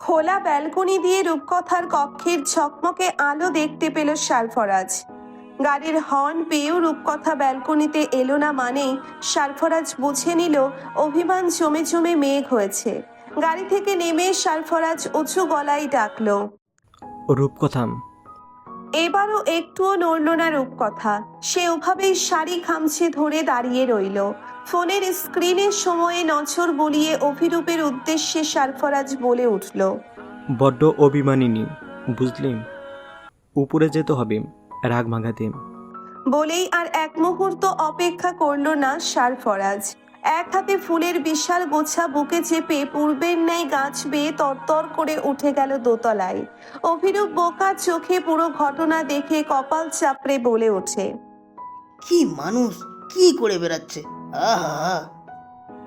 খোলা ব্যালকনি দিয়ে রূপকথার কক্ষের ঝকমকে আলো দেখতে পেল সারফরাজ গাড়ির হর্ন পেয়েও রূপকথা ব্যালকনিতে এলো না মানেই সারফরাজ বুঝে নিল অভিমান জমে জমে মেঘ হয়েছে। গাড়ি থেকে নেমে সারফরাজ উঁচু গলায় ডাকল। রূপকথাম। এবারও একটুও নড়ল না রূপকথা। সে ওভাবেই শাড়ি খামছে ধরে দাঁড়িয়ে রইল। ফোনের স্ক্রিনের সময়ে নজর বলিয়ে অভিরূপের উদ্দেশ্যে সারফরাজ বলে উঠল। বড্ড অভিমানিনী বুঝলি উপরে যেতে হবে রাগ ভাঙাতে। বলেই আর এক মুহূর্ত অপেক্ষা করল না সারফরাজ এক হাতে ফুলের বিশাল গোছা বুকে চেপে পূর্বের ন্যায় গাছ বেয়ে তরতর করে উঠে গেল দোতলায়। অভিরূপ বোকা চোখে পুরো ঘটনা দেখে কপাল চাপড়ে বলে ওঠে। কি মানুষ কি করে বেড়াচ্ছে?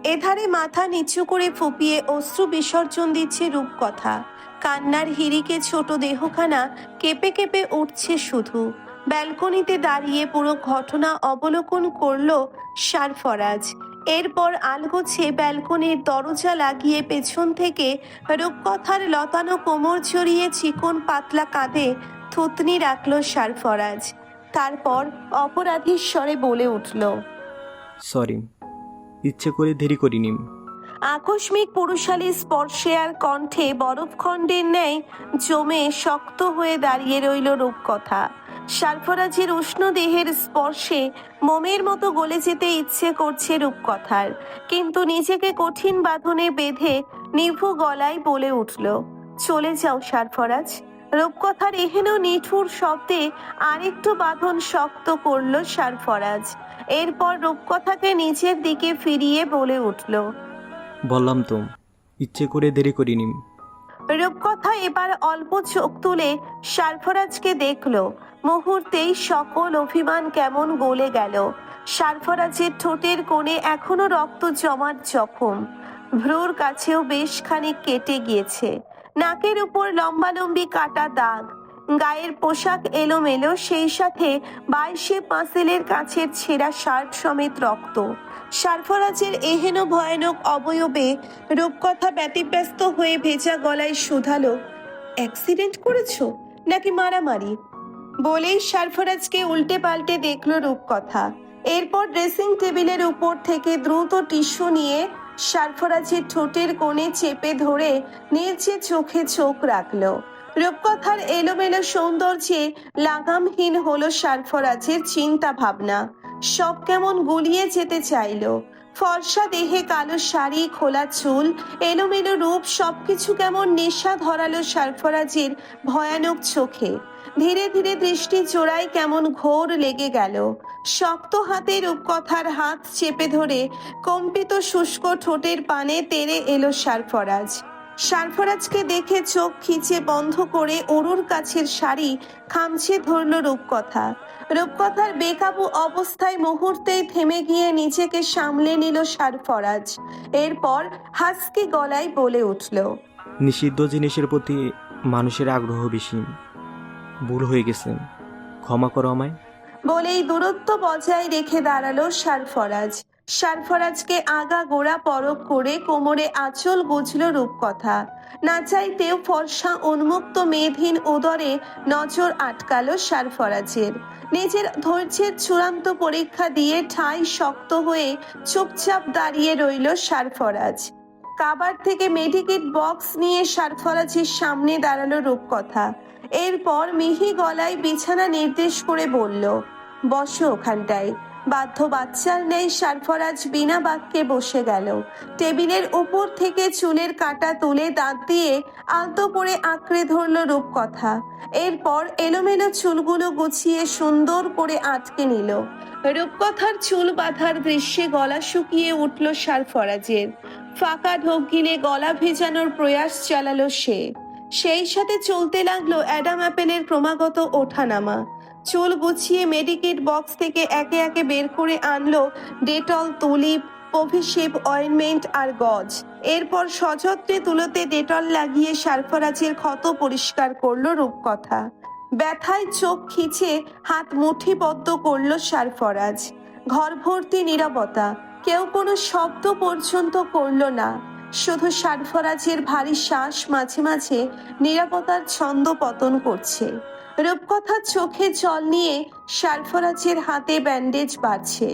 এধারে মাথা নিচু করে ফুপিয়ে অশ্রু বিসর্জন দিচ্ছে রূপকথা। কান্নার হিরিকে ছোট দেহখানা কেঁপে কেঁপে উঠছে শুধু। ব্যালকনিতে দাঁড়িয়ে পুরো ঘটনা অবলোকন করল সারফরাজ। এরপর আলগোছে ব্যালকনির দরজা লাগিয়ে পেছন থেকে রূপকথার লতানো কোমর জড়িয়ে চিকন পাতলা কাঁধে থুতনি রাখল সারফরাজ। তারপর অপরাধীর স্বরে বলে উঠল সরি, ইচ্ছে করে দেরি করিনি। আকস্মিক পুরুষালী স্পর্শে আর কণ্ঠে বরফখণ্ডের ন্যায় জমে শক্ত হয়ে দাঁড়িয়ে রইল রূপকথা। সারফরাজের উষ্ণ দেহের স্পর্শে মোমের মতো গলে যেতে ইচ্ছে করছে রূপকথার, কিন্তু নিজেকে কঠিন বাঁধনে বেঁধে নিভু গলায় বলে উঠল, চলে যাও সারফরাজ রূপকথার এহেন নিঠুর শব্দে আরেকটু বাঁধন শক্ত করল সারফরাজ এরপর রূপকথাকে নিজের দিকে ফিরিয়ে বলে উঠল বললাম তো ইচ্ছে করে দেরি করিনি। রূপকথা এবার অল্প চোখ তুলে সারফরাজকে দেখল। মুহূর্তেই সকল অভিমান কেমন গলে গেল। সারফরাজের ঠোঁটের কোণে এখনও রক্ত জমাট জখম। ভ্রুর কাছেও বেশ খানিক কেটে গিয়েছে। নাকের উপর লম্বালম্বি কাটা দাগ। গায়ের পোশাক এলোমেলো, সেই সাথে বাইশে পাঁসেলের কাছের ছেঁড়া শার্ট সমেত রক্ত। সারফরাজের এহেন ভয়ানক অবয়বে রূপকথা ব্যতিব্যস্ত হয়ে ভেজা গলায় শুধালো, অ্যাক্সিডেন্ট করেছ? নাকি মারামারি? বলেই সারফরাজকে উল্টে পাল্টে দেখল রূপকথা। এরপর ড্রেসিং টেবিলের উপর থেকে দ্রুত টিস্যু নিয়ে সারফরাজের ঠোঁটের কোণে চেপে ধরে নিচে চোখে চোখ রাখল। রূপকথার এলোমেলো সৌন্দর্যে লাগামহীন হলো সারফরাজের চিন্তা ভাবনা। সব কেমন গুলিয়ে যেতে চাইলো। ফর্সা দেহে কালো শাড়ি, খোলা চুল, এলোমেলো রূপ সবকিছু কেমন নেশা ধরালো সারফরাজের ভয়ানক চোখে। ধীরে ধীরে দৃষ্টি জোড়ায় কেমন ঘোর লেগে গেল। শক্ত হাতে রূপকথার হাত চেপে ধরে কম্পিত শুষ্ক ঠোঁটের পানে তেরে এলো সারফরাজ। সারফরাজকে দেখে চোখ খিচে বন্ধ করে অরুর কাছের শাড়ি খামছে ধরল রূপকথা। রূপকথার বেকাবু অবস্থায় মুহূর্তেই থেমে গিয়ে নিজেকে সামলে নিল সারফরাজ। এরপর হাসকি গলায় বলে উঠল, নিষিদ্ধ জিনিসের প্রতি মানুষের আগ্রহ বেশি। ভুল হয়ে গেছে। ক্ষমা করো আমায়। বলেই দূরত্ব বজায় রেখে দাঁড়াল সারফরাজ সারফরাজকে আগা গোড়া পরক করে কোমরে আঁচল গুজল রূপকথা। না চাইতেও ফর্সা উন্মুক্ত মেধহীন উদরে নজর আটকালো সারফরাজের নিজের ধৈর্যের চূড়ান্ত পরীক্ষা দিয়ে ঠাই শক্ত হয়ে চুপচাপ দাঁড়িয়ে রইল সারফরাজ কাবার থেকে মেডিকেট বক্স নিয়ে সারফরাজের সামনে দাঁড়াল রূপকথা। এরপর মিহি গলায় বিছানা নির্দেশ করে বলল বসো ওখানটায়। বাধ্য বাচ্চার নেই সারফরাজ বিনা বাক্যে বসে গেল। টেবিলের উপর থেকে চুলের কাটা তুলে দাঁত দিয়ে আলতো করে আঁকড়ে ধরল রূপকথা। এরপর এলোমেলো চুলগুলো গুছিয়ে সুন্দর করে আটকে নিল। রূপকথার চুল বাঁধার দৃশ্যে গলা শুকিয়ে উঠল সারফরাজের। ফাঁকা ঢোক গিলে গলা ভেজানোর প্রয়াস চালালো সে। সেই সাথে চলতে লাগল অ্যাডাম অ্যাপেলের ক্রমাগত ওঠানামা। চুল গুছিয়ে মেডিকেট বক্স থেকে একে একে বের করে আনলো ডেটল তুলিপ পভিশেপ অয়েনমেন্ট আর গজ এরপর সযত্নে তুলোতে ডেটল লাগিয়ে সারফরাজের ক্ষত পরিষ্কার করল রূপকথা। ব্যথায় চোখ খিচে হাত মুঠিবদ্ধ করল সারফরাজ ঘর ভর্তি নীরবতা। কেউ কোনো শব্দ পর্যন্ত করল না। শুধু সারফরাজের ভারী শ্বাস মাঝে মাঝে নিরাপত্তার ছন্দ পতন করছে। রূপকথা চোখে জল নিয়ে সারফরাজের হাতে ব্যান্ডেজ বাঁধছে।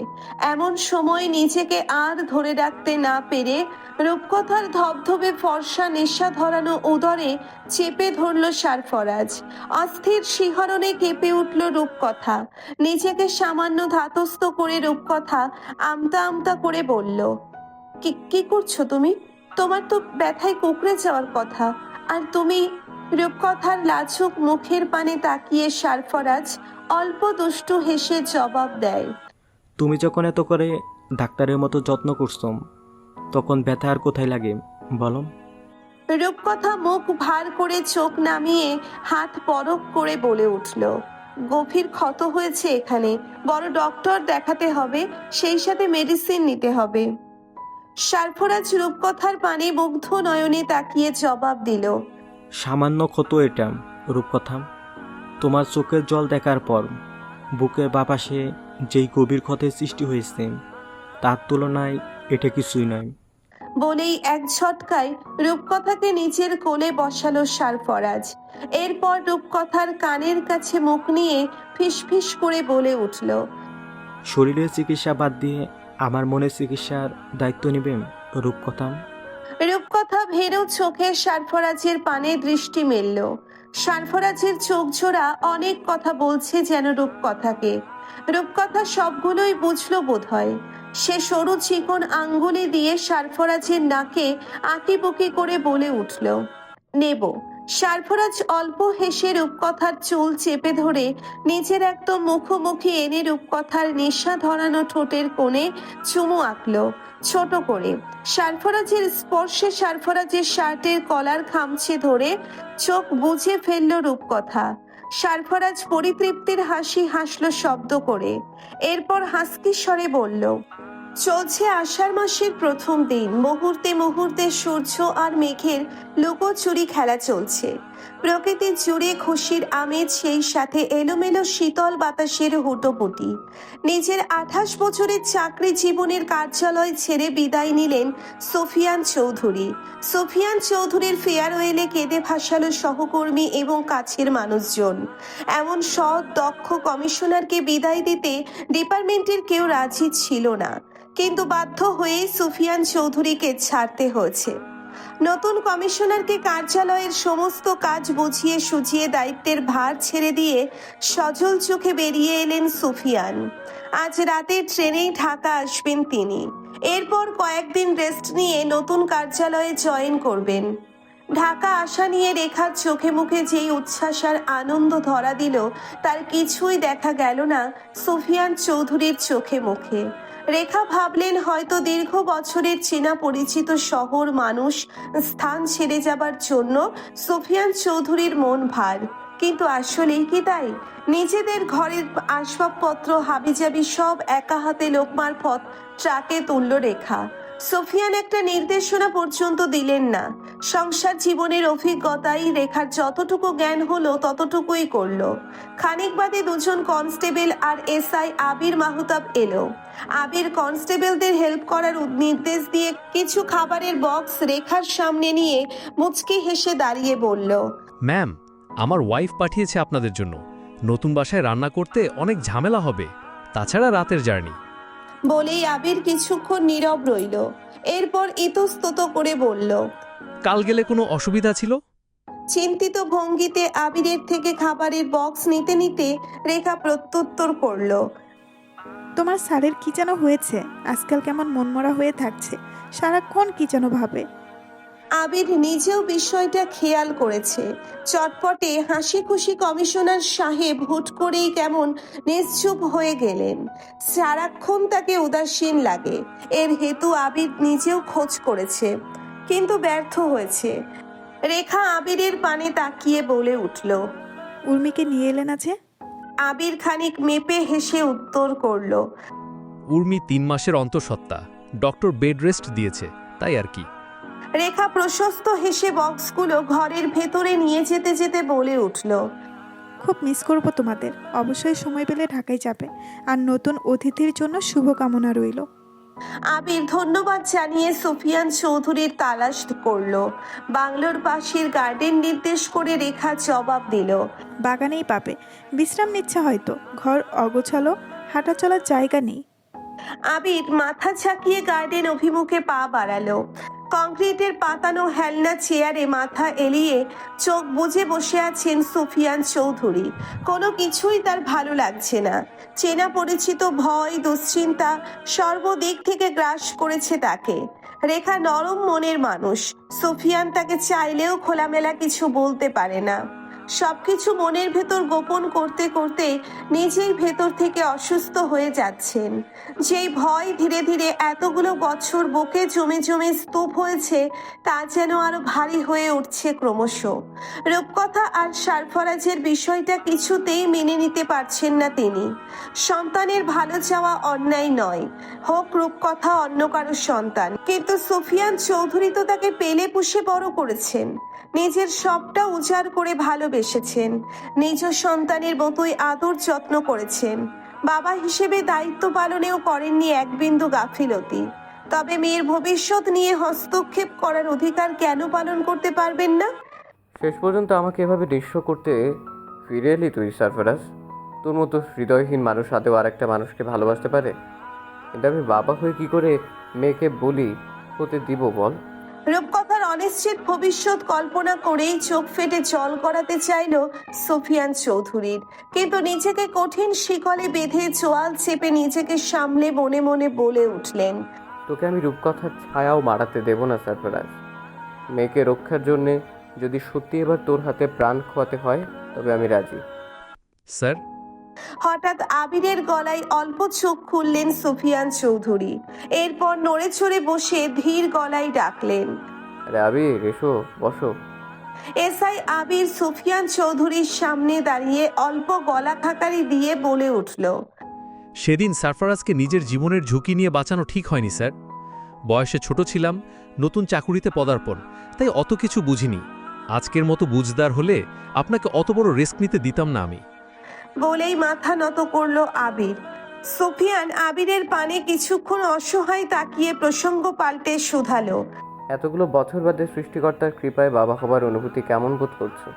এমন সময় নিজেকে আর ধরে রাখতে না পেরে রূপকথার ধবধবে ফর্সা নেশা ধরানো উদরে চেপে ধরল সারফরাজ অস্থির শিহরণে কেঁপে উঠল রূপকথা। নিজেকে সামান্য ধাতস্থ করে রূপকথা আমতা আমতা করে বলল, কি কি করছ তুমি? তোমার তো ব্যথায় কুকড়ে যাওয়ার কথা। আর তুমি রূপকথার লাজুক মুখের পানে তাকিয়ে সারফরাজ অল্প দুষ্টু হেসে জবাব দেয়। তুমি যখন এত করে ডাক্তারের মতো যত্ন করছ তখন ব্যথা আর কোথায় লাগে বলো? রূপকথা মুখ ভার করে চোখ নামিয়ে হাত পরক করে বলে উঠল গভীর ক্ষত হয়েছে এখানে বড় ডক্টর দেখাতে হবে সেই সাথে মেডিসিন নিতে হবে। সারফরাজ রূপকথার পানে মুগ্ধ নয়নে তাকিয়ে জবাব দিল সামান্য ক্ষত এটা রূপকথা। তোমার চোখের জল দেখার পর বুকের বাপাশে যেই গভীর ক্ষতের সৃষ্টি হয়েছে তার তুলনায় এটা কিছুই নয়। বলেই এক ঝটকায় রূপকথাকে নিজের কোলে বসালো সারফরাজ এরপর রূপকথার কানের কাছে মুখ নিয়ে ফিসফিস করে বলে উঠল শরীরের চিকিৎসা বাদ দিয়ে আমার মনের চিকিৎসার দায়িত্ব নেবেন রূপকথা? রূপকথা ভেরু চোখে সারফরাজের পানে দৃষ্টি মেলল। সারফরাজের চোখ জোড়া অনেক কথা বলছে যেন রূপকথাকে। রূপকথা সবগুলোই বুঝলো বোধহয়। সে সরু চিকন আঙ্গুলি দিয়ে সারফরাজের নাকে আঁকিবুকি করে বলে উঠল, নেব। সারফরাজ অল্প হেসে রূপকথার চুল চেপে ধরে নিজের একদম মুখোমুখি এনে রূপকথার নেশা ধরানো ঠোঁটের কোণে চুমু আঁকলো। ছোট করে। সারফরাজের স্পর্শে সারফরাজের শার্টের কলার খামছে ধরে চোখ বুঝে ফেলল রূপকথা। সারফরাজ পরিতৃপ্তির হাসি হাসলো শব্দ করে। এরপর হাসকি স্বরে বলল চলছে আষাঢ় মাসের প্রথম দিন। মুহূর্তে মুহূর্তে সূর্য আর মেঘের লুকোচুরি খেলা চলছে। প্রকৃতি জুড়ে খুশির আমেজ, সেই সাথে এলোমেলো শীতল বাতাসের হুটোপুটি। নিজের আঠাশ বছরের চাকরি জীবনের কার্যালয় ছেড়ে বিদায় নিলেন সোফিয়ান চৌধুরী। সোফিয়ান চৌধুরীর ফেয়ারওয়েলে কেঁদে ভাসালো সহকর্মী এবং কাছের মানুষজন। এমন সৎ, দক্ষ কমিশনারকে বিদায় দিতে ডিপার্টমেন্টের কেউ রাজি ছিল না। কিন্তু বাধ্য হয়েই সুফিয়ান চৌধুরীকে ছাড়তে হয়েছে। নতুন কমিশনারকে কার্যালয়ের সমস্ত কাজ বুঝিয়ে সুঝিয়ে দায়িত্বের ভার ছেড়ে দিয়ে সজল চোখে বেরিয়ে এলেন সুফিয়ান। আজ রাতে ট্রেনেই ঢাকা আসবেন তিনি। এরপর কয়েকদিন রেস্ট নিয়ে নতুন কার্যালয়ে জয়েন করবেন। ঢাকা আসা নিয়ে রেখার চোখে মুখে যেই উচ্ছ্বাস আর আনন্দ ধরা দিল, তার কিছুই দেখা গেল না সুফিয়ান চৌধুরীর চোখে মুখে। রেখা ভাবলেন হয়তো দীর্ঘ বছরের চেনা পরিচিত শহর মানুষ স্থান ছেড়ে যাবার জন্য সুফিয়ান চৌধুরীর মন ভার। কিন্তু আসলেই কি তাই? নিজেদের ঘরের আসবাবপত্র হাবিজাবি সব একা হাতে লোকমার পথ ট্রাকে তুলল রেখা। সোফিয়ান একটা নির্দেশনা পর্যন্ত দিলেন না। সংসার জীবনের অভিজ্ঞতাই রেখার যতটুকু জ্ঞান হলো, ততটুকুই করল। খানিক বাদে দুজন কনস্টেবল আর এসআই আবির মাহতাব এলো। আবির কনস্টেবলদের হেল্প করার নির্দেশ দিয়ে কিছু খাবারের বক্স রেখার সামনে নিয়ে মুচকি হেসে দাঁড়িয়ে বলল, ম্যাম, আমার ওয়াইফ পাঠিয়েছে আপনাদের জন্য। নতুন বাসায় রান্না করতে অনেক ঝামেলা হবে। তাছাড়া রাতের জার্নি। বলেই আবির কিছুক্ষণ নীরব রইল। এরপর ইতস্তত করে বলল কাল গেলে কোনো অসুবিধা ছিল? চিন্তিত ভঙ্গিতে আবিরের থেকে খাবারের বক্স নিতে নিতে রেখা প্রত্যুত্তর করল তোমার স্যারের কি যেন হয়েছে? আজকাল কেমন মনমরা হয়ে থাকছে। সারাক্ষণ কি যেন ভাবে? আবির নিজেও বিষয়টা খেয়াল করেছে। চটপটে হাসি খুশি কমিশনার সাহেব হুট করেই কেমন নিশ্চুপ হয়ে গেলেন। সারাক্ষণ তাকে উদাসীন লাগে। এর হেতু আবির নিজেও খোঁজ করেছে কিন্তু ব্যর্থ হয়েছে। রেখা আবিরের পানে তাকিয়ে বলে উঠল উর্মিকে নিয়ে এলেন আছে আবির খানিক মেপে হেসে উত্তর করল উর্মি তিন মাসের অন্তঃসত্ত্বা ডক্টর বেড রেস্ট দিয়েছে তাই আর কি? রেখা প্রশস্ত হেসে বক্সগুলো ঘরের ভেতরে নিয়ে যেতে যেতে বলে উঠল খুব মিস করব তোমাদের। অবশ্যই সময় পেলে ঢাকায় যাবে। আর নতুন অতিথির জন্য শুভকামনা রইল। আবির ধন্যবাদ জানিয়ে সুফিয়ান চৌধুরীর তালাশ করল। বাংলোর পাশের গার্ডেন নির্দেশ করে রেখা জবাব দিল বাগানেই পাবে। বিশ্রাম নিচ্ছে হয়তো। ঘর অগোছালো হাঁটা চলার জায়গা নেই। আবির মাথা ঝাঁকিয়ে গার্ডেন অভিমুখে পা বাড়ালো। কংক্রিটের পাতানো হেলনা চেয়ারে মাথা এলিয়ে চোখ বুঝে বসে আছেন সুফিয়ান চৌধুরী। কোনো কিছুই তার ভালো লাগছে না। চেনা পরিচিত ভয়, দুশ্চিন্তা সর্বদিক থেকে গ্রাস করেছে তাকে। রেখা নরম মনের মানুষ। সুফিয়ান তাকে চাইলেও খোলামেলা কিছু বলতে পারে না। সবকিছু মনের ভেতর গোপন করতে করতে নিজের ভেতর থেকে অসুস্থ হয়ে যাচ্ছেন। যেই ভয় ধীরে ধীরে এতগুলো বছর বুকে জমে জমে স্তূপ হয়েছে, তা যেন আরও ভারী হয়ে উঠছে ক্রমশ। রূপকথা আর সারফরাজের বিষয়টা কিছুতেই মেনে নিতে পারছেন না তিনি। সন্তানের ভালো চাওয়া অন্যায় নয়। হোক রূপকথা অন্য কারও সন্তান, কিন্তু সুফিয়ান চৌধুরী তো তাকে পেলে পুষে বড় করেছেন। নিজের সবটা উজাড় করে ভালোবেসেছেন নিজ সন্তানের মতোই আদর যত্ন করেছেন। বাবা হিসেবে দায়িত্ব পালনেও করেননি এক বিন্দু গাফিলতি। তবে মেয়ের ভবিষ্যৎ নিয়ে হস্তক্ষেপ করার অধিকার কেন পালন করতে পারবেন না? শেষ পর্যন্ত আমাকে এভাবে দৃশ্য করতে ফিরে এলি তুই, সারফরাজ? তোর মতো হৃদয়হীন মানুষ আদেও আর একটা মানুষকে ভালোবাসতে পারে? কিন্তু আমি বাবা হয়ে কি করে মেয়েকে বলি হতে দিব বল? রূপকথার অনিশ্চিত ভবিষ্যৎ কল্পনা করেই চোখ ফেটে জল করাতে চাইল সুফিয়ান চৌধুরীর। কিন্তু নিজেকে কঠিন শিকলে বেঁধে চোয়াল চেপে নিজেকে সামলে মনে মনে বলে উঠলেন তোকে আমি রূপকথার ছায়াও মারাতে দেব না সারফরাজ মেয়েকে রক্ষার জন্যে যদি সত্যি এবার তোর হাতে প্রাণ খোয়াতে হয় তবে আমি রাজি। স্যার হঠাৎ আবিরের গলায় অল্প চোখ খুললেন সুফিয়ান চৌধুরী। এরপর নড়ে চড়ে বসে ধীর গলায় ডাকলেন। আরে আবির এসো বসো। এসআই আবির সুফিয়ান চৌধুরীর সামনে দাঁড়িয়ে অল্প গলা খাকারি দিয়ে বলে উঠল সেদিন সারফারাজকে নিজের জীবনের ঝুঁকি নিয়ে বাঁচানো ঠিক হয়নি স্যার। বয়সে ছোট ছিলাম নতুন চাকুরিতে পদার্পণ তাই অত কিছু বুঝিনি। আজকের মতো বুঝদার হলে আপনাকে অত বড় রিস্ক নিতে দিতাম না আমি। বলেই মাথা নত করল আবির। সুফিয়ান আবিরের পানে কিছুক্ষণ অসহায় তাকিয়ে প্রসঙ্গ পাল্টে শুধালো। এতগুলো বছর বাদে সৃষ্টিকর্তার কৃপায় বাবা হবার অনুভূতি কেমন বোধ করছ?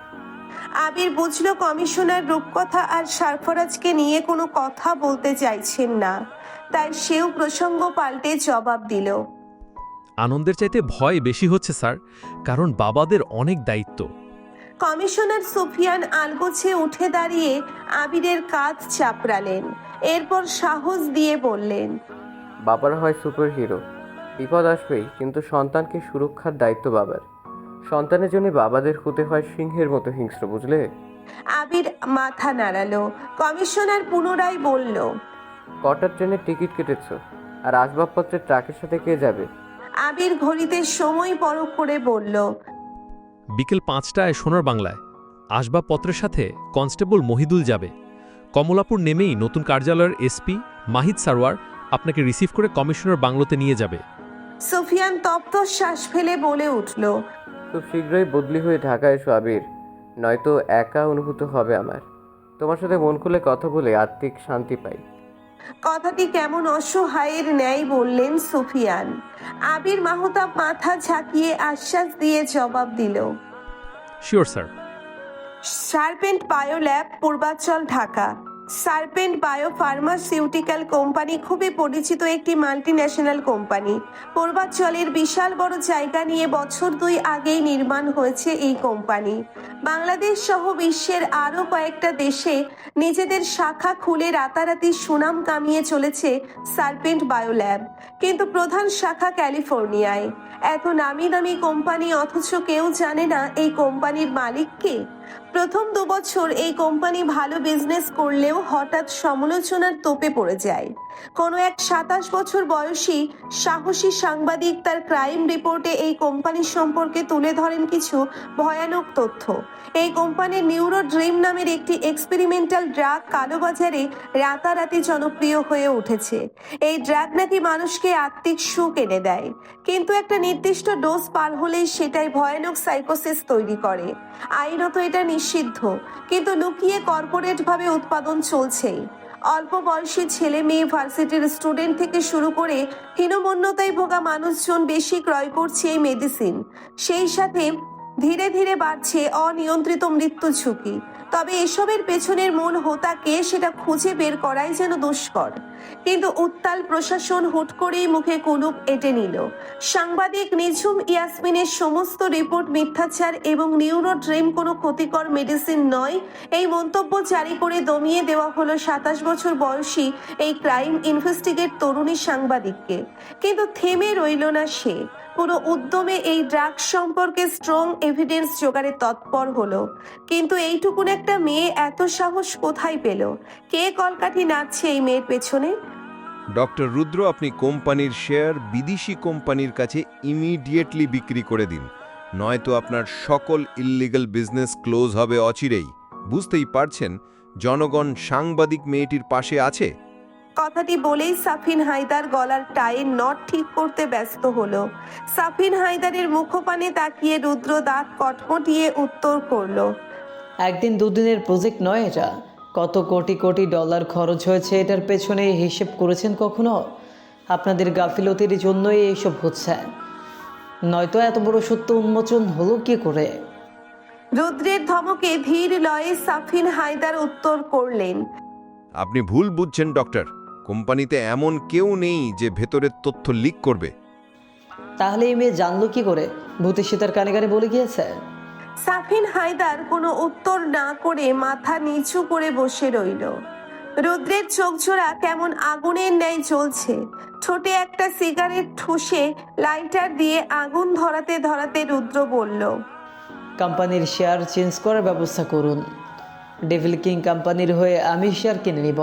আবির বুঝলো কমিশনার রূপকথা আর সারফরাজকে নিয়ে কোনো কথা বলতে চাইছেন না। তাই সেও প্রসঙ্গ পাল্টে জবাব দিল। আনন্দের চাইতে ভয় বেশি হচ্ছে স্যার কারণ বাবাদের অনেক দায়িত্ব। কমিশনার সুফিয়ান আলগোছে উঠে দাঁড়িয়ে আবিরের কাঁধ চাপড়ালেন। এরপর সাহস দিয়ে বললেন বাবার হয় সুপার হিরো বিপদ আসবেই কিন্তু সন্তানকে সুরক্ষার দায়িত্ব বাবার। সন্তানের জন্য বাবাদের হতে হয় সিংহের মতো হিংস্র বুঝলে? আবির মাথা নাড়ালো। কমিশনার পুনরায় বলল কটার ট্রেনের টিকিট কেটেছো? আর আসবাবপত্রের ট্রাকের সাথে কে যাবে? আবির ঘড়িতে সময় পরখ করে বলল বিকেল পাঁচটায় সোনার বাংলায়। আসবাবপত্রের সাথে কনস্টেবল মহিদুল যাবে। কমলাপুর নেমেই নতুন কার্যালয়ের এসপি মাহিদ সারওয়ার আপনাকে রিসিভ করে কমিশনার বাংলোতে নিয়ে যাবে। সোফিয়ান তপ্ত শ্বাস ফেলে বলে উঠল খুব শীঘ্রই বদলি হয়ে ঢাকায় এসো আবির। নয়তো একা অনুভূত হবে আমার। তোমার সাথে মন খুলে কথা বলে আত্মিক শান্তি পাই। কথাটি কেমন অসহায়ের ন্যায় বললেন সুফিয়ান। আবির মাহতাব মাথা ঝাঁকিয়ে আশ্বাস দিয়ে জবাব দিল sure sir serpent biolab Purbachal Dhaka. Serpent bio pharmaceutical company খুবই পরিচিত একটি মাল্টি ন্যাশনাল কোম্পানি। পূর্বাঞ্চলের বিশাল বড় জায়গা নিয়ে বছর দুই আগেই নির্মাণ হয়েছে এই কোম্পানি। বাংলাদেশ সহ বিশ্বের আরও কয়েকটা দেশে নিজেদের শাখা খুলে রাতারাতি সুনাম কামিয়ে চলেছে সার্পেন্ট বায়োল্যাব, কিন্তু প্রধান শাখা ক্যালিফোর্নিয়ায়। এত নামি দামি কোম্পানি, অথচ কেউ জানে না এই কোম্পানির মালিক কে? প্রথম দুবছর এই কোম্পানি ভালো বিজনেস করলেও হঠাৎ সমালোচনার তোপে পড়ে যায়। কোনো এক সাতাশ বছর বয়সী সাহসী সাংবাদিক তার ক্রাইম রিপোর্টে এই কোম্পানি সম্পর্কে তুলে ধরেন কিছু ভয়ানক তথ্য। এই কোম্পানির নিউরো ড্রিম নামের একটি এক্সপেরিমেন্টাল ড্রাগ কালোবাজারে রাতারাতি জনপ্রিয় হয়ে উঠেছে। এই ড্রাগ নাকি মানুষকে আত্মিক সুখ এনে দেয়। কিন্তু একটা নির্দিষ্ট ডোজ পার হলেই সেটাই ভয়ানক সাইকোসিস তৈরি করে। আইনত এটা নিষিদ্ধ। কিন্তু লুকিয়ে কর্পোরেট ভাবে উৎপাদন চলছেই। অল্প বয়সী ছেলে মেয়ে ভার্সিটির স্টুডেন্ট থেকে শুরু করে হীনমন্যতায় ভোগা মানুষজন বেশি ক্রয় করছে এই মেডিসিন। সেই সাথে ধীরে ধীরে বাড়ছে অনিয়ন্ত্রিত মৃত্যু ঝুঁকি। তবে এসবের পেছনের মূল হোতাকে সেটা খুঁজে বের করাই যেন দুষ্কর। কিন্তু উত্তাল প্রশাসন হুট করেই মুখে কুলুপ এঁটে নিল। সাংবাদিক নিঝুম ইয়াসমিনের সমস্ত রিপোর্ট মিথ্যাচার এবং নিউরো ড্রিম কোনো ক্ষতিকর মেডিসিন নয়, এই মন্তব্য জারি করে দমিয়ে দেওয়া হলো সাতাশ বছর বয়সী এই ক্রাইম ইনভেস্টিগেট তরুণী সাংবাদিককে। কিন্তু থেমে রইল না সে। পুরো উদ্যমে এই ড্রাগ সম্পর্কে স্ট্রং এভিডেন্স জোগাড়ে তৎপর হলো। কিন্তু এইটুকুন একটা মেয়ে এত সাহস কোথায় পেল? কে কলকাঠি নাচছে এই মেয়ের পেছনে? ডক্টর রুদ্র আপনি কোম্পানির শেয়ার বিদেশি কোম্পানির কাছে ইমিডিয়েটলি বিক্রি করে দিন। নয়তো আপনার সকল ইল্লিগাল বিজনেস ক্লোজ হবে অচিরেই। বুঝতেই পারছেন জনগণ সাংবাদিক মেয়েটির পাশে আছে? কথাটি বলেই সাফিন হায়দার গলার টায়ে নট ঠিক করতে ব্যস্ত হলো। সাফিন হায়দারের মুখপানে তাকিয়ে রুদ্র দাঁত কটমটিয়ে উত্তর করল। একদিন দুদিনের প্রজেক্ট নয় এটা। কত কোটি কোটি ডলার খরচ হয়েছে এটার পেছনে হিসেব করেছেন কখনো? আপনাদের গাফিলতির জন্যই এইসব হচ্ছে। নয়তো এত বড় সত্য উন্মোচন হলো কি করে? রুদ্রের ধমকে ধীর লয়ে সাফিন হায়দার উত্তর করলেন আপনি ভুল বুঝছেন ডক্টর। কোম্পানিতে এমন কেউ নেই যে ভেতরের তথ্য লিক করবে। তাহলে এই মেয়ে জানলো কি করে? ভূতি সীতার কানে কানে বলে গিয়েছে। সাফিন হায়দার কোনো উত্তর না করে মাথা নিচু করে বসে রইল। রুদ্রের চোখ জোড়া কেমন আগুনের ন্যায় জ্বলছে। ঠোঁটে একটা সিগারেট ঠুসে লাইটার দিয়ে আগুন ধরাতে ধরাতে রুদ্র বলল, কোম্পানির শেয়ার চেঞ্জ করার ব্যবস্থা করুন। ডেভিল কিং কোম্পানির হয়ে আমি শেয়ার কিনে নিব।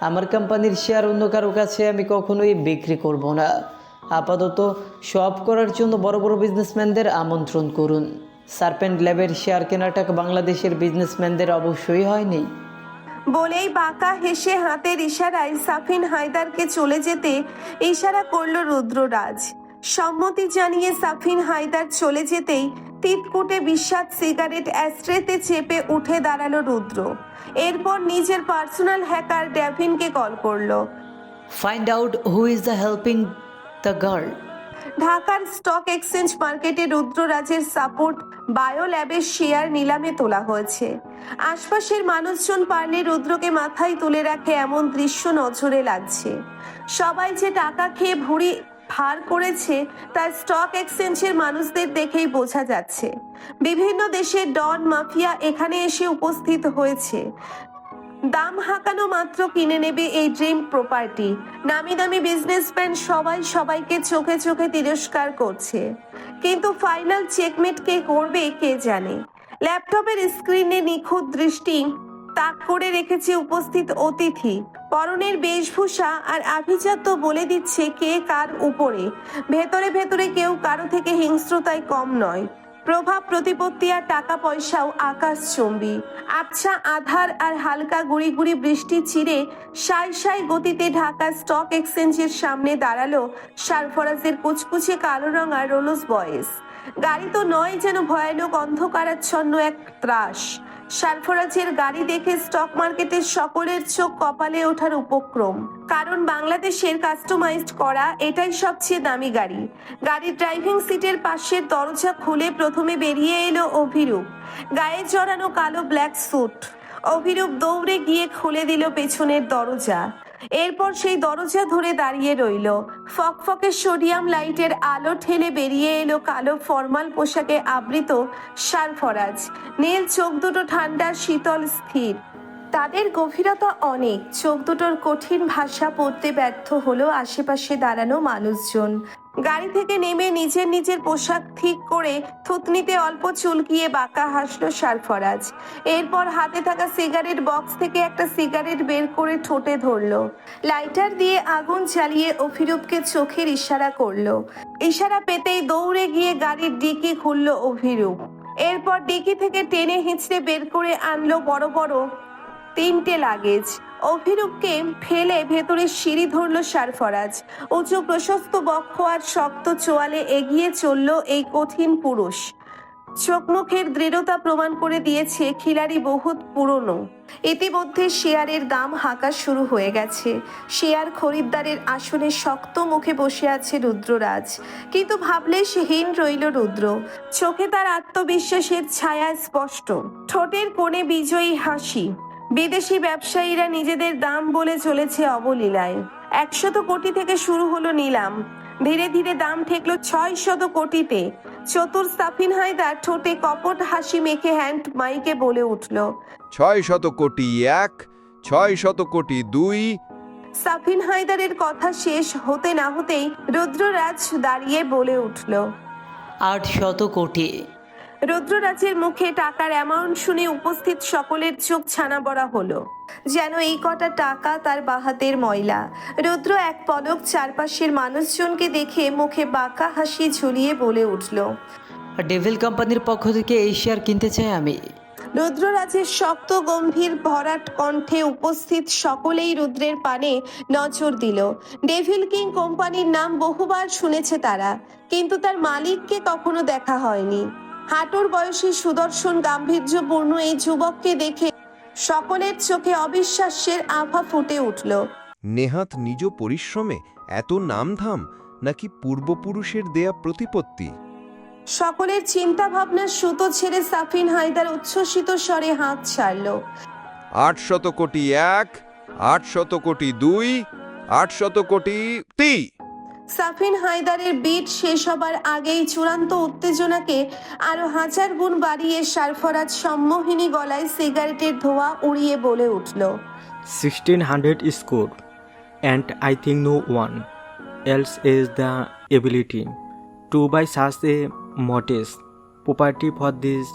আমার কোম্পানির শেয়ার অন্য কারও কাছে আমি কখনোই বিক্রি করব না। আপাতত সব করার জন্য বড় বড় বিজনেসম্যানদের আমন্ত্রণ করুন। সার্পেন্ট ল্যাবের শেয়ার কেনাটা বাংলাদেশের বিজনেসম্যানদের অবশ্যই হয়নি। বলেই বাঁকা হেসে হাতের ইশারায় সাফিন হায়দারকে চলে যেতে ইশারা করল রুদ্ররাজ। সম্মতি জানিয়ে সাফিন হায়দার চলে যেতেই তিতকুটে বিস্বাদ সিগারেট অ্যাস্ট্রেতে চেপে উঠে দাঁড়াল রুদ্র। এরপর নিজের পার্সোনাল হ্যাকার ড্যাভিনকে কল করল। Find out who is the helping the girl ঢাকার স্টক এক্সচেঞ্জ মার্কেটে রুদ্ররাজের সাপোর্ট বায়ো ল্যাবের শেয়ার নিলামে তোলা হয়েছে। আশপাশের মানুষজন পারলে রুদ্রকে মাথায় তুলে রাখে এমন দৃশ্য নজরে লাগছে। সবাই যে টাকা খেয়ে ভুড়ি ভার করেছে, তার স্টক এক্সচেঞ্জের মানুষদের দেখেই বোঝা যাচ্ছে। বিভিন্ন দেশের ডন মাফিয়া এখানে এসে উপস্থিত হয়েছে। দাম হাঁকানো মাত্র কিনে নেবে এই ড্রিম প্রপার্টি। নামি দামি বিজনেসম্যান সবাই সবাইকে চোখে চোখে তিরস্কার করছে। কিন্তু ফাইনাল চেকমেট কে করবে কে জানে? ল্যাপটপের স্ক্রিনে নিখুঁত দৃষ্টি তাক করে রেখেছে উপস্থিত অতিথি। পরনের বেশভূষা আর আভিজাত্য বলে দিচ্ছে কে কার উপরে। ভেতরে ভেতরে কেউ কারও থেকে হিংস্রতায় কম নয়। প্রভাব, প্রতিপত্তি আর টাকা পয়সাও আকাশ চম্বি। আবছা আধার আর হালকা গুড়ি গুড়ি বৃষ্টি চিরে সাই সাই গতিতে ঢাকা স্টক এক্সচেঞ্জের সামনে দাঁড়াল সারফরাজের কুচকুচে কালো রঙা রোলস বয়েস গাড়ি তো নয় যেন ভয়ানক অন্ধকারাচ্ছন্ন এক ত্রাস। সারফরাজের গাড়ি দেখে স্টক মার্কেটের সকলের চোখ কপালে ওঠার উপক্রম। কারণ বাংলাদেশের কাস্টমাইজড করা এটাই সবচেয়ে দামি গাড়ি। গাড়ির ড্রাইভিং সিটের পাশের দরজা খুলে প্রথমে বেরিয়ে এলো অভিরূপ। গায়ে জড়ানো কালো ব্ল্যাক স্যুট অভিরূপ দৌড়ে গিয়ে খুলে দিল পেছনের দরজা। এরপর সেই দরজা ধরে দাঁড়িয়ে রইল। ফকফকে সোডিয়াম লাইটের আলো ঠেলে বেরিয়ে এলো কালো ফর্মাল পোশাকে আবৃত সারফরাজ নীল চোখ দুটো ঠান্ডা, শীতল, স্থির। তাদের গভীরতা অনেক। চোখ দুটোর কঠিন ভাষা পড়তে ব্যর্থ হলো আশেপাশে দাঁড়ানো মানুষজন। গাড়ি থেকে নেমে নিজের নিজের পোশাক ঠিক করে থুতনিতে অল্প চুলকিয়ে বাঁকা হাসলো সারফরাজ। এরপর হাতে থাকা সিগারেট বক্স থেকে একটা সিগারেট বের করে ঠোঁটে ধরলো। লাইটার দিয়ে আগুন চালিয়ে অভিরূপকে চোখের ইশারা করল। ইশারা পেতেই দৌড়ে গিয়ে গাড়ির ডিকি খুললো অভিরূপ। এরপর ডিকি থেকে টেনে হিঁচড়ে বের করে আনলো বড় বড় তিনটে লাগেজ অভিরূপকে ফেলে ভেতরে সিঁড়ি ধরল সারফরাজ। উঁচু প্রশস্ত বক্ষ আর শক্ত চোয়ালে এগিয়ে চলল এই কঠিন পুরুষ। চোখ মুখের দৃঢ়তা প্রমাণ করে দিয়েছে খিলাড়ি বহুত পুরনো। ইতিমধ্যে শেয়ারের দাম হাঁকা শুরু হয়ে গেছে। শেয়ার খরিদ্দারের আসনে শক্ত মুখে বসে আছে রুদ্ররাজ। কিন্তু ভাবলে সেহীন রইল রুদ্র। চোখে তার আত্মবিশ্বাসের ছায়া স্পষ্ট। ঠোঁটের কোণে বিজয়ী হাসি। বিদেশি ব্যবসায়ীরা নিজেদের দাম বলে চলেছে অবলীলায়। একশত কোটি থেকে শুরু হলো নিলাম। ধীরে ধীরে দাম ঠেকলো ছয় শত কোটিতে। চতুর সাফিন হায়দার ঠোঁটে কপট হাসি মেখে হ্যান্ড মাইকে বলে উঠল ছয় শত কোটি এক ছয় শত কোটি দুই। সাফিন হায়দারের কথা শেষ হতে না হতেই রুদ্ররাজ দাঁড়িয়ে বলে উঠল আট শত কোটি। রুদ্ররাজের মুখে টাকার অ্যামাউন্ট শুনে উপস্থিত সকলের চোখ ছানা বড়া হলো। যেন এই কটা টাকা তার বাহাতের ময়লা। রুদ্র এক পলক চারপাশের মানুষজনকে দেখে মুখে বাঁকা হাসি ঝুলিয়ে বলে উঠল ডেভিল কোম্পানির পক্ষ থেকে এই শেয়ার কিনতে চাই আমি। রুদ্ররাজের শক্ত গম্ভীর ভরাট কণ্ঠে উপস্থিত সকলেই রুদ্রের পানে নজর দিল। ডেভিল কিং কোম্পানির নাম বহুবার শুনেছে তারা কিন্তু তার মালিককে কখনো দেখা হয়নি। হাঁটুর বয়সী সুদর্শন গাম্ভীর্যপূর্ণ এই যুবককে দেখে সকলের চোখে অবিশ্বাস্যের আভা ফুটে উঠল। নেহাত নিজ পরিশ্রমে এত নামধাম নাকি পূর্বপুরুষের দেয়া প্রতিপত্তি? সকলের চিন্তা ভাবনার সুতো ছেড়ে সাফিন হায়দার উচ্ছ্বসিত স্বরে হাত ছাড়ল। আট শত কোটি এক আট শত কোটি দুই আট শত কোটি তি সাফিন হায়দারের বিট শেষ হবার আগেই চূড়ান্ত উত্তেজনাকে আরও হাজার গুণ বাড়িয়ে সারফরাজ সম্মোহিনী গলায় সিগারেটের ধোঁয়া উড়িয়ে বলে উঠল। Sixteen hundred score, and I think no one else is the ability to buy sass a motes, property for this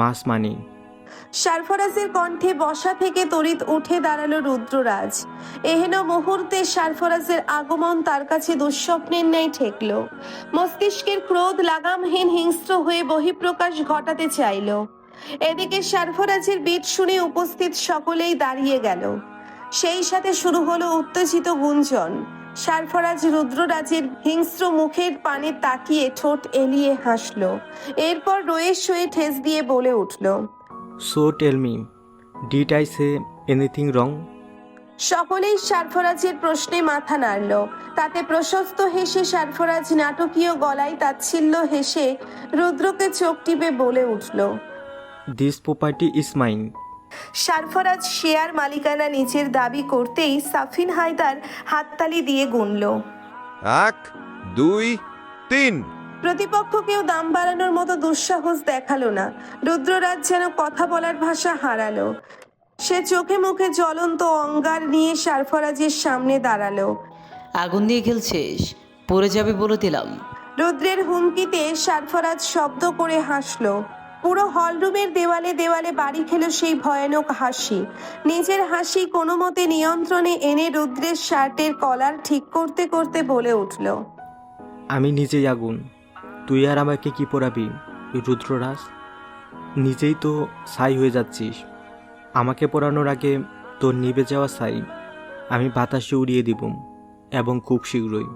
mass money. সারফরাজের কণ্ঠে বসা থেকে তড়িৎ উঠে দাঁড়াল রুদ্ররাজ। এহেন মুহূর্তে সারফরাজের আগমন তার কাছে দুঃস্বপ্নের ন্যায় ঠেকল। মস্তিষ্কের ক্রোধ লাগামহীন হিংস্র হয়ে বহিঃপ্রকাশ ঘটাতে চাইল। এদিকে সারফরাজের বিট শুনে উপস্থিত সকলেই দাঁড়িয়ে গেল। সেই সাথে শুরু হলো উত্তেজিত গুঞ্জন। সারফরাজ রুদ্ররাজের হিংস্র মুখের পানে তাকিয়ে ঠোঁট এলিয়ে হাসল। এরপর রয়ে শয়ে ঠেস দিয়ে বলে উঠল so tell me did I say anything wrong সকলেই সারফরাজের প্রশ্নে মাথা নাড়ল। তাতে প্রশস্ত হেসে সারফরাজ নাটকীয় গলায় তাচ্ছিল্য হেসে রুদ্রকে চোখ টিপে বলে উঠল this property is mine Sarfaraz share মালিকানা নিজের দাবি করতেই সাফিন হায়দার হাততালি দিয়ে গুনল। এক দুই তিন। প্রতিপক্ষকেও দাম বাড়ানোর মতো দুঃসাহস দেখাল না। রুদ্ররাজ যেন কথা বলার ভাষা হারালো। সে চোখে মুখে জ্বলন্ত অঙ্গার নিয়ে সারফরাজের সামনে দাঁড়াল। আগুন দিয়ে খেলছিস? পড়ে যাবে বলে দিলাম। রুদ্রের হুমকিতে সারফরাজ শব্দ করে হাসলো। পুরো হলরুমের দেওয়ালে দেওয়ালে বাড়ি খেলো সেই ভয়ানক হাসি। নিজের হাসি কোনো মতে নিয়ন্ত্রণে এনে রুদ্রের শার্টের কলার ঠিক করতে করতে বলে উঠল। আমি নিজেই আগুন। তুই আর আমাকে কি পড়াবি, রুদ্ররাজ? নিজেই তো সাই হয়ে যাচ্ছিস। আমাকে পড়ানোর আগে তোর নিবে যাওয়া সাই আমি বাতাসে উড়িয়ে দিব, এবং খুব শীঘ্রই।